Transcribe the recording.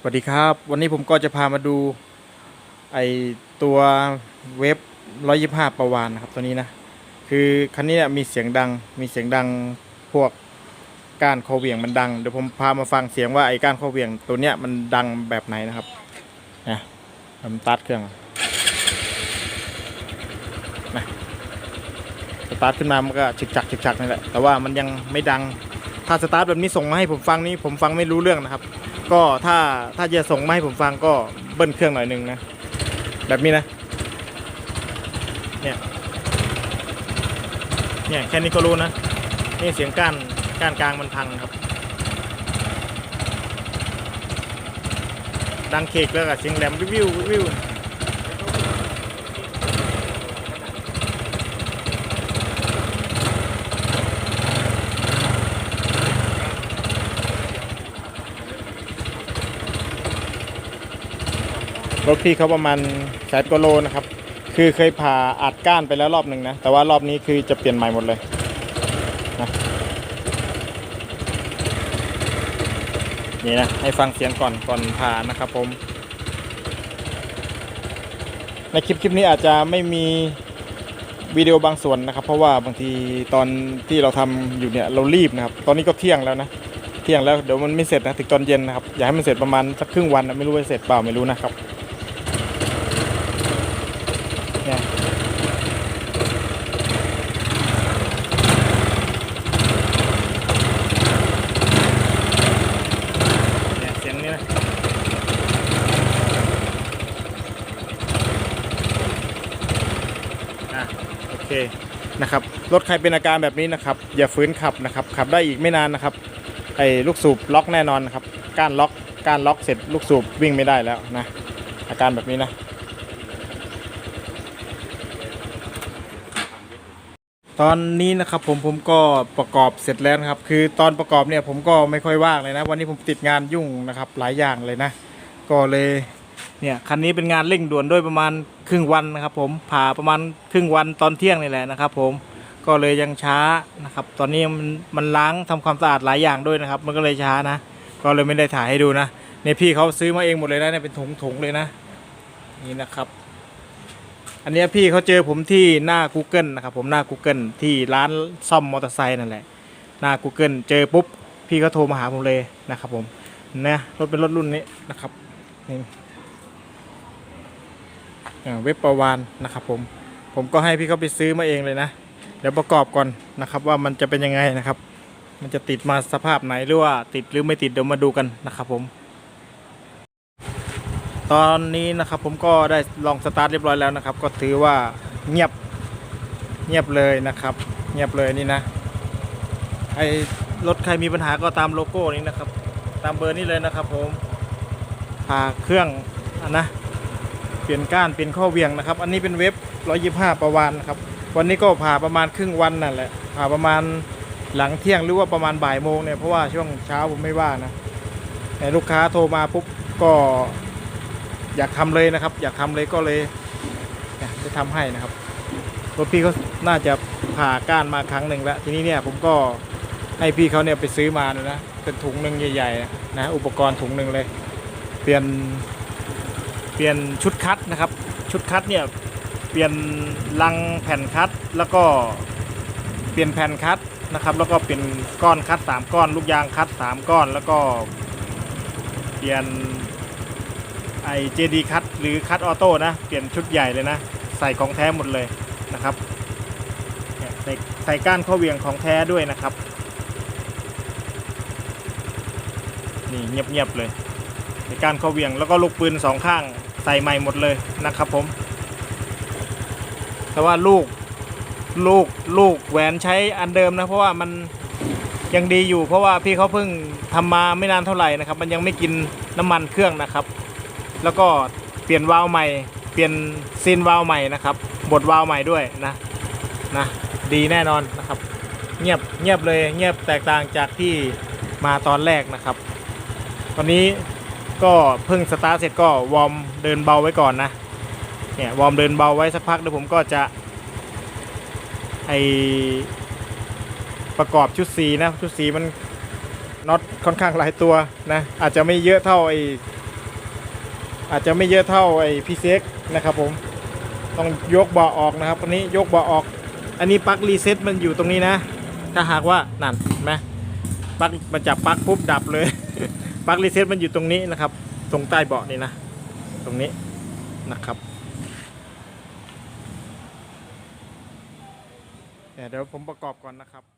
สวัสดีครับ วันนี้ผมก็จะพามาดูไอตัวเว็บ 125 ประวานนะครับตัวนี้นะ คือคันนี้มีเสียงดังมีเสียงดังพวกก้านคอเหวี่ยงมันดังเดี๋ยวผมพามาฟังเสียงว่าไอ้ก้านคอเหวี่ยงตัวเนี้ยมันดังแบบไหนนะครับนะผมตัดเครื่องนะสตาร์ทขึ้นมามันก็ฉึกจักฉึกจักนี่แหละแต่ว่ามันยังไม่ดังถ้าสตาร์ทแบบนี้ส่งมาให้ผมฟังนี่ผมฟังไม่รู้เรื่องนะครับ ก็ถ้าถ้าจะส่งมาให้ผมฟังก็เบิ้ลเครื่องหน่อยหนึงนะ แบบนี้นะ เนี่ย เนี่ยแค่นี้ก็รู้นะ นี่เสียงก้านก้านกลางมันพังครับ ดังเคกแล้วก็เสียงแหลมวิววิววิว รถพี่เขาประมาณแสนกว่าโลนะครับ คือเคยผ่าอัดก้านไปแล้วรอบหนึ่งนะ แต่ว่ารอบนี้คือจะเปลี่ยนใหม่หมดเลยนะนี่นะ ให้ฟังเสียงก่อนก่อนผ่านะครับผม ในคลิปคลิปนี้อาจจะไม่มีวิดีโอบางส่วนนะครับ เพราะว่าบางทีตอนที่เราทำอยู่เนี่ยเรารีบนะครับ ตอนนี้ก็เที่ยงแล้วนะเที่ยงแล้วเดี๋ยวมันไม่เสร็จนะถึงตอนเย็นนะครับ อยากให้มันเสร็จประมาณสักครึ่งวันนะไม่รู้ว่าเสร็จเปล่าไม่รู้นะครับ เนี่ยเสียงนี่นะอะโอเคนะครับ รถใครเป็นอาการแบบนี้นะครับ อย่าฝืนขับนะครับ ขับได้อีกไม่นานนะครับ ไอ้ลูกสูบล็อกแน่นอนนะครับก้านล็อกก้านล็อกเสร็จลูกสูบวิ่งไม่ได้แล้วนะ อาการแบบนี้นะ ตอนนี้นะครับผมผมก็ประกอบเสร็จแล้วนะครับ คือตอนประกอบเนี่ยผมก็ไม่ค่อยว่างเลยนะ วันนี้ผมติดงานยุ่งนะครับหลายอย่างเลยนะ ก็เลยเนี่ยคันนี้เป็นงานเร่งด่วนด้วยประมาณครึ่งวันนะครับ ผมผ่าประมาณครึ่งวันตอนเที่ยงนี่แหละนะครับ ผมก็เลยยังช้านะครับ ตอนนี้มันมันล้างทำความสะอาดหลายอย่างด้วยนะครับ มันก็เลยช้านะ ก็เลยไม่ได้ถ่ายให้ดูนะเนี่ยพี่เขาซื้อมาเองหมดเลยนะเนี่ยเป็นถุงๆเลยนะ นี่นะครับ อันนี้พี่เขาเจอผมที่หน้า Google นะครับผมหน้า Google ที่ร้านซ่อมมอเตอร์ไซค์นั่นแหละหน้า Google เจอปุ๊บพี่เขาโทรมาหาผมเลยนะครับผมนะรถเป็นรถรุ่นนี้นะครับนี่เว็บประวานนะครับผมผมก็ให้พี่เขาไปซื้อมาเองเลยนะ เดี๋ยวประกอบก่อนนะครับว่ามันจะเป็นยังไงนะครับ มันจะติดมาสภาพไหนหรือว่าติดหรือไม่ติดเดี๋ยวมาดูกันนะครับผม ตอนนี้นะครับผมก็ได้ลองสตาร์ทเรียบร้อยแล้วนะครับ ก็ถือว่าเงียบเงียบเลยนะครับ เงียบเลยนี่นะไอรถใครมีปัญหาก็ตามโลโก้นี้นะครับ ตามเบอร์นี้เลยนะครับ ผมพาเครื่องอะนะเปลี่ยนก้านเปลี่ยนข้อเวียงนะครับ อันนี้เป็นเว็บ 125 ประวานครับ วันนี้ก็ผ่าประมาณครึ่งวันนั่นแหละผ่าประมาณหลังเที่ยงหรือว่าประมาณบ่ายโมงเนี่ยเพราะว่าช่วงเช้าผมไม่ว่างนะแต่ลูกค้าโทรมาปุ๊บก็ อยากทำเลยนะครับ อยากทำเลยก็เลยจะทำให้นะครับรถพี่เขาน่าจะผ่าก้านมาครั้งหนึ่งแล้ว ทีนี้เนี่ยผมก็ให้พี่เขาเนี่ยไปซื้อมาเลยนะ เป็นถุงหนึ่งใหญ่ๆนะ อุปกรณ์ถุงหนึ่งเลย เปลี่ยน เปลี่ยนชุดคัดนะครับ ชุดคัดเนี่ย เปลี่ยนลังแผ่นคัด แล้วก็เปลี่ยนแผ่นคัดนะครับ แล้วก็เปลี่ยนก้อนคัดสามก้อน ลูกยางคัดสามก้อน แล้วก็เปลี่ยน ไอเจดีคัตหรือคัตออโต้นะ เปลี่ยนชุดใหญ่เลยนะ ใส่ของแท้หมดเลยนะครับใส่ใส่ก้านข้อเวียงของแท้ด้วยนะครับ นี่เงียบๆเลยใส่ก้านข้อเวียงแล้วก็ลูกปืนสองข้างใส่ใหม่หมดเลยนะครับผม แต่ว่าลูกลูกลูกแหวนใช้อันเดิมนะ เพราะว่ามันยังดีอยู่เพราะว่าพี่เขาเพิ่งทำมาไม่นานเท่าไหร่นะครับ มันยังไม่กินน้ำมันเครื่องนะครับ แล้วก็เปลี่ยนวาล์วใหม่ เปลี่ยนซีนวาล์วใหม่นะครับบดวาล์วใหม่ด้วยนะนะดีแน่นอนนะครับ เงียบเงียบเลยเงียบแตกต่างจากที่มาตอนแรกนะครับตอนนี้ก็เพิ่งสตาร์ทเสร็จก็วอร์มเดินเบาไว้ก่อนนะเนี่ยวอร์มเดินเบาไว้สักพักเดี๋ยวผมก็จะไอประกอบชุดสีนะชุดสีมันน็อตค่อนข้างหลายตัวนะอาจจะไม่เยอะเท่าไอ อาจจะไม่เยอะเท่าไอ้พีเซ็กนะครับผมต้องยกเบาะออกนะครับอันนี้ยกเบาะออก อันนี้ปลั๊กรีเซ็ตมันอยู่ตรงนี้นะ ถ้าหากว่านั่นเห็นไหมปลั๊กมันจับปลั๊กปุ๊บดับเลยปลั๊กรีเซ็ตมันอยู่ตรงนี้นะครับ ตรงใต้เบาะนี่นะ ตรงนี้นะครับเดี๋ยวผมประกอบก่อนนะครับ